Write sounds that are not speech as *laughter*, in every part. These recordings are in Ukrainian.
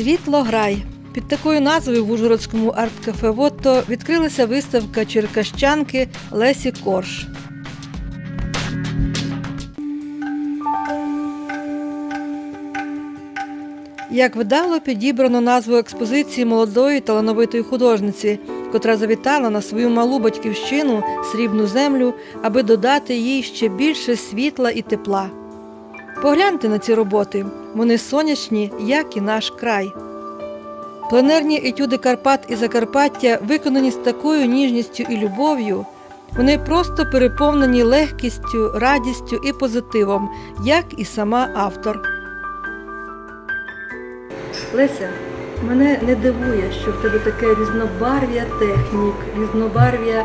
Світлограй. Під такою назвою в Ужгородському арт-кафе Вотто відкрилася виставка черкащанки Лесі Корж. Як вдало підібрано назву експозиції молодої талановитої художниці, котра завітала на свою малу батьківщину срібну землю, аби додати їй ще більше світла і тепла. Погляньте на ці роботи, вони сонячні, як і наш край. Пленерні етюди Карпат і Закарпаття виконані з такою ніжністю і любов'ю. Вони просто переповнені легкістю, радістю і позитивом, як і сама автор. Леся, мене не дивує, що в тебе таке різнобарв'я технік, різнобарв'я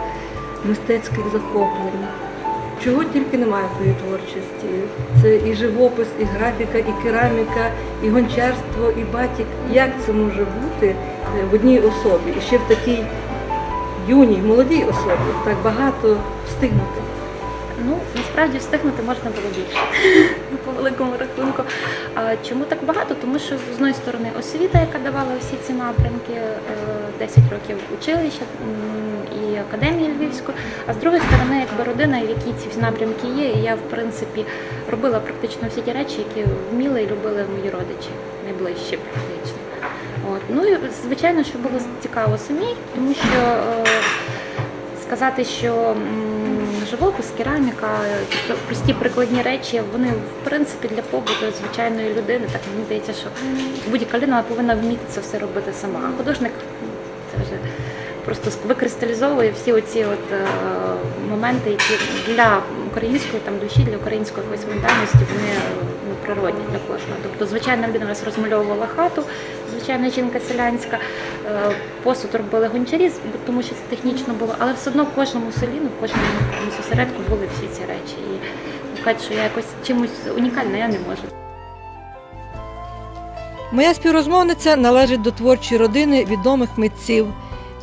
мистецьких захоплень. Чого тільки немає в твоїй творчості. Це і живопис, і графіка, і кераміка, і гончарство, і батік. Як це може бути е, в одній особі? І ще в такій юній, молодій особі так багато встигнути. Ну, насправді встигнути можна було більше *laughs* по великому рахунку. А чому так багато? Тому що з одної сторони освіта, яка давала всі ці напрямки, е, 10 років училища і академії Львівську, а з другої сторони, якби родина, в якій ці напрямки є, і я в принципі робила практично всі ті речі, які вміли і любили мої родичі, найближчі практично. От. Ну і звичайно, що було цікаво самій, тому що е, сказати, що живопис, кераміка, прості прикладні речі, вони в принципі для побуту звичайної людини. Так мені здається, що будь-яка людина повинна вміти це все робити сама. А художник це вже просто викристалізовує всі оці от е, моменти, які для української там душі, для української якоїсь ментальності вони ну, природні для кожного. Тобто, звичайна людина розмальовувала хату, звичайна жінка селянська, е, посуд робили гончарі, тому що це технічно було, але все одно в кожному селі, ну, в кожному осередку були всі ці речі. І сказати, що я якось чимось унікальна, я не можу. Моя співрозмовниця належить до творчої родини відомих митців.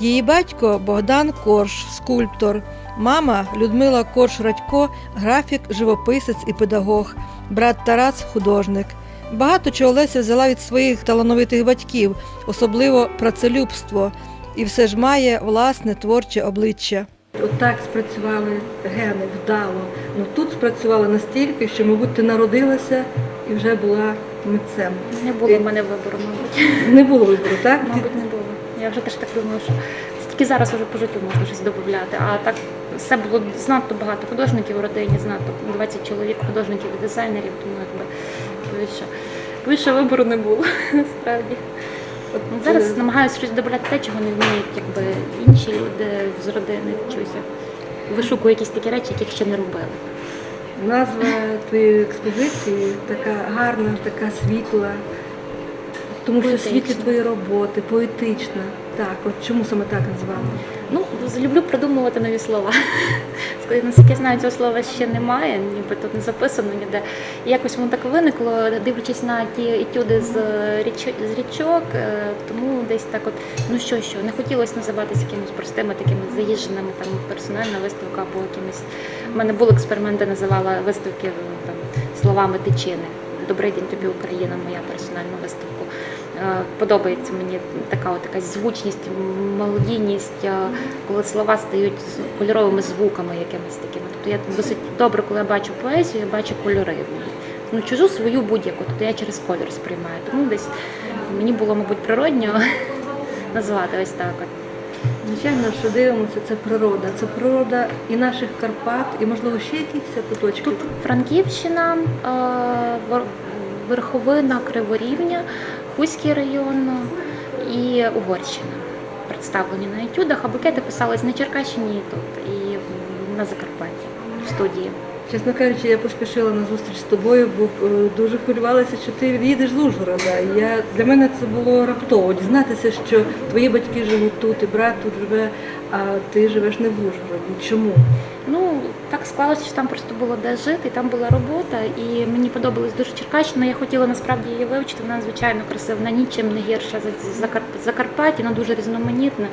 Її батько Богдан Корж, скульптор, мама Людмила Корж Радько, графік, живописець і педагог, брат Тарас художник. Багато чого Леся взяла від своїх талановитих батьків, особливо працелюбство, і все ж має власне творче обличчя. Отак спрацювали гени вдало. Ну тут спрацювали настільки, що, мабуть, ти народилася і вже була митцем. Не було в мене вибору, мабуть. *laughs* Не було вибору, так? Мабуть, не було. Я вже теж так думаю, що це тільки зараз вже по життю можна щось додати. А так все було знато багато художників у родині, знато 20 чоловік, художників і дизайнерів, тому якби більше, більше вибору не було *laughs* насправді. От Ну, це- Зараз намагаюся щось додати те, чого не вміють якби інші люди з родини вчуся. Вишукую якісь такі речі, яких ще не робила. Назва твоєї експозиції така гарна, така світла, тому що Поетична. світлі твої роботи, поетична. Так, от чому саме так назвали? Ну, люблю придумувати нові слова. *laughs* Наскільки я знаю, цього слова ще немає, ніби тут не записано ніде. Якось воно так виникло, дивлячись на ті етюди з, з річок, е, тому десь так от, ну що, що, не хотілося називатися якимись простими такими заїждженими, там персональна виставка або якимись. У мене були експерименти, називала виставки ну, там, словами тичини. Добрий день тобі, Україна, моя персональна виставка. Е, Подобається мені така от якась звучність, мелодійність, е, коли слова стають з кольоровими звуками якимись такими. Тобто я досить добре, коли я бачу поезію, я бачу кольори. Ну, чужу свою будь-яку, тобто я через колір сприймаю. Тому десь мені було, мабуть, природньо *laughs* назвати ось так. От. Звичайно, що дивимося, це природа. Це природа і наших Карпат, і можливо ще якихось куточків. Тут Франківщина, е, Верховина, Криворівня, Хуський район і Угорщина представлені на етюдах, а букети писались на Черкащині і тут, і на Закарпатті в студії. Чесно кажучи, я поспішила на зустріч з тобою, бо е, дуже хвилювалася, що ти їдеш з Ужгорода. Я для мене це було раптово дізнатися, що твої батьки живуть тут, і брат тут живе, а ти живеш не в Ужгороді. Чому? Ну, так склалося, що там просто було де жити, там була робота, і мені подобалась дуже Черкащина. Я хотіла насправді її вивчити. Вона звичайно красива, вона нічим не гірша за Закарпаття, вона дуже різноманітна.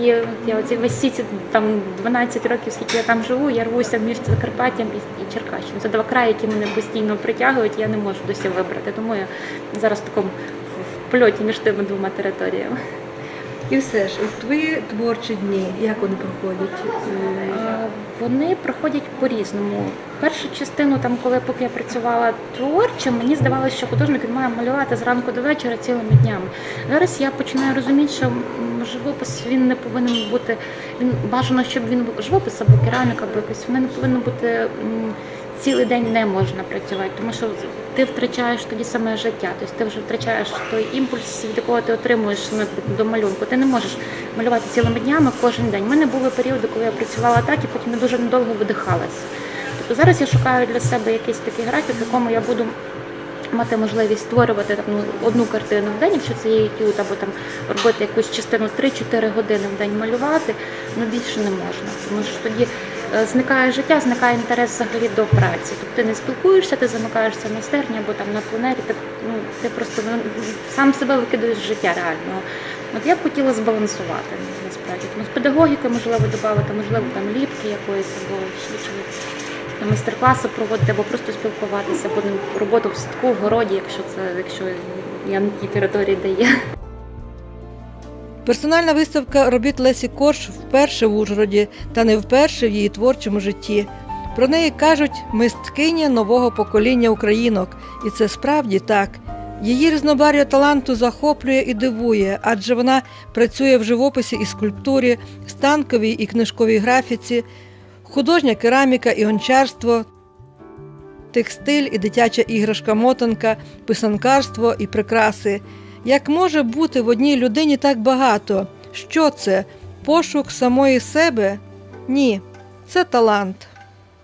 І я оці весь ці там 12 років, скільки я там живу, я рвуся між Закарпаттям і, і Черкащиною. Це два краї, які мене постійно притягують, я не можу досі вибрати. Тому я зараз в такому в польоті між тими двома територіями. І все ж, от твої творчі дні, як вони проходять? Вони проходять по-різному. Першу частину, там, коли поки я працювала творчо, мені здавалося, що художник він має малювати зранку до вечора цілими днями. Зараз я починаю розуміти, що живопис він не повинен бути. Він бажано, щоб він був живопис або кераміка, або якось вони не повинно бути. Цілий день не можна працювати, тому що ти втрачаєш тоді саме життя. Тобто ти вже втрачаєш той імпульс, від якого ти отримуєш ну, до малюнку. Ти не можеш малювати цілими днями кожен день. У мене були періоди, коли я працювала так, і потім я дуже недовго видихалася. Тобто зараз я шукаю для себе якийсь такий графік, в якому я буду мати можливість створювати там, ну, одну картину в день, якщо це є етюд, або там робити якусь частину 3-4 години в день малювати, ну більше не можна. Тому що тоді е, зникає життя, зникає інтерес взагалі до праці. Тобто ти не спілкуєшся, ти замикаєшся в майстерні або там на планері, ти, ну, ти просто сам себе викидаєш з життя реального. От я б хотіла збалансувати насправді. Тому з педагогіки можливо додати, можливо, там ліпки якоїсь або ще чогось майстер-класи проводити або просто спілкуватися, ну, роботу в садку, в городі, якщо це якщо я на тій території, де є. Персональна виставка робіт Лесі Корж вперше в Ужгороді та не вперше в її творчому житті. Про неї кажуть мисткиня нового покоління українок, і це справді так. Її різнобар'я таланту захоплює і дивує, адже вона працює в живописі і скульптурі, станковій і книжковій графіці, художня кераміка і гончарство, текстиль і дитяча іграшка мотанка, писанкарство і прикраси. Як може бути в одній людині так багато? Що це? Пошук самої себе? Ні, це талант.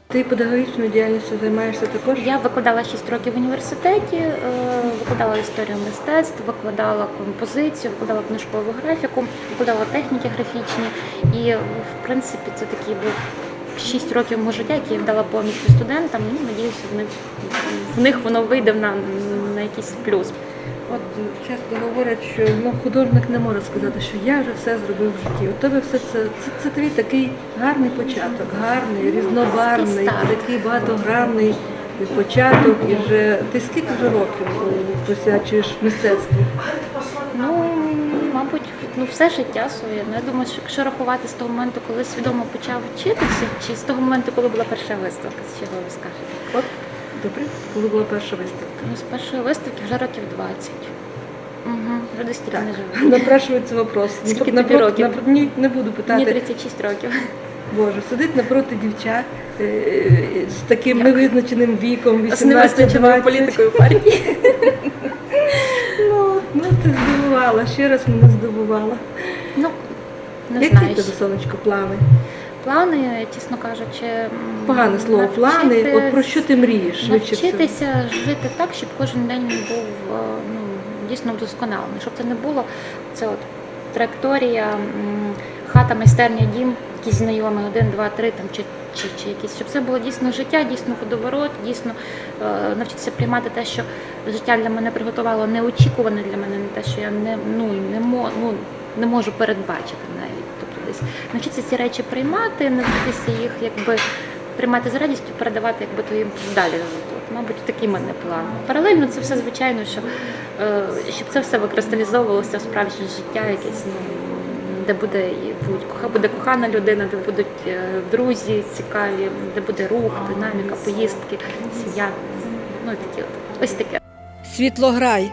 Ти педагогічною діяльністю займаєшся також? Я викладала 6 років в університеті, е, викладала історію мистецтв, викладала композицію, викладала книжкову графіку, викладала техніки графічні. І в принципі це такий був 6 років мого життя, які я вдала повністю студентам. Ну, надіюся, в них, в них воно вийде на, на якийсь плюс. От часто говорять, що ну, художник не може сказати, що я вже все зробив в житті. У тебе все це, це, це твій такий гарний початок, гарний, різнобарвний, Старт. такий багатогранний початок. І вже ти скільки вже років е, присвячуєш мистецтву? Ну, ну все життя своє. Ну, я думаю, що якщо рахувати з того моменту, коли свідомо почав вчитися, чи з того моменту, коли була перша виставка, з чого ви скажете? От добре, коли була перша виставка. Ну, з першої виставки вже років 20. Угу. Вже до стільки не живу. Напрашується вопрос. Скільки Напро- тобі років? напро- Ні, не буду питати. Мені питати. 36 років. Боже, сидить напроти дівчат е, е, з таким невизначеним віком, З невизначеною 18-20. політикою партії. *laughs* Ну, ти здивувала, ще раз мене здивувала. Ну, не Які знаю. в тебе сонечко плани? Плани, чесно кажучи, Погане слово, плани. навчити- От про що ти мрієш? швидше всього? Навчитися жити так, щоб кожен день був е, ну, дійсно вдосконалений. Щоб це не було це от траєкторія, м, хата, майстерня, дім, якісь знайомі, один, два, три там чи, чи, чи якісь, щоб це було дійсно життя, дійсно водоворот, дійсно е, навчитися приймати те, що життя для мене приготувало неочікуване для мене, не те, що я не, ну, не, мо, ну, не можу передбачити навіть. Тобто десь навчитися ці речі приймати, навчитися їх якби приймати з радістю, передавати якби то їм далі. От, Мабуть, такий мене план. Паралельно це все звичайно, що е, щоб це все викристалізовувалося в справжнє життя, якесь ну. Де буде коха- буде кохана людина, де будуть е, друзі цікаві, де буде рух, динаміка, поїздки, сім'я. Ну такі от ось таке. Світлограй.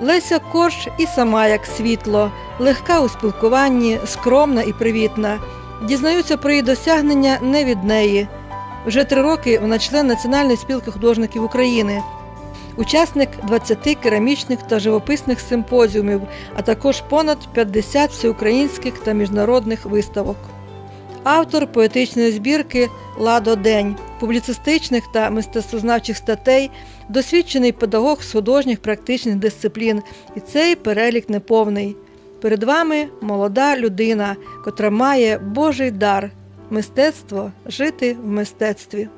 Леся Корж і сама як світло, легка у спілкуванні, скромна і привітна. Дізнаються про її досягнення не від неї. Вже три роки вона член Національної спілки художників України, учасник 20 керамічних та живописних симпозіумів, а також понад 50 всеукраїнських та міжнародних виставок. Автор поетичної збірки Ладо День, публіцистичних та мистецтвознавчих статей, досвідчений педагог з художніх практичних дисциплін, і цей перелік неповний. Перед вами молода людина, котра має Божий дар мистецтво жити в мистецтві.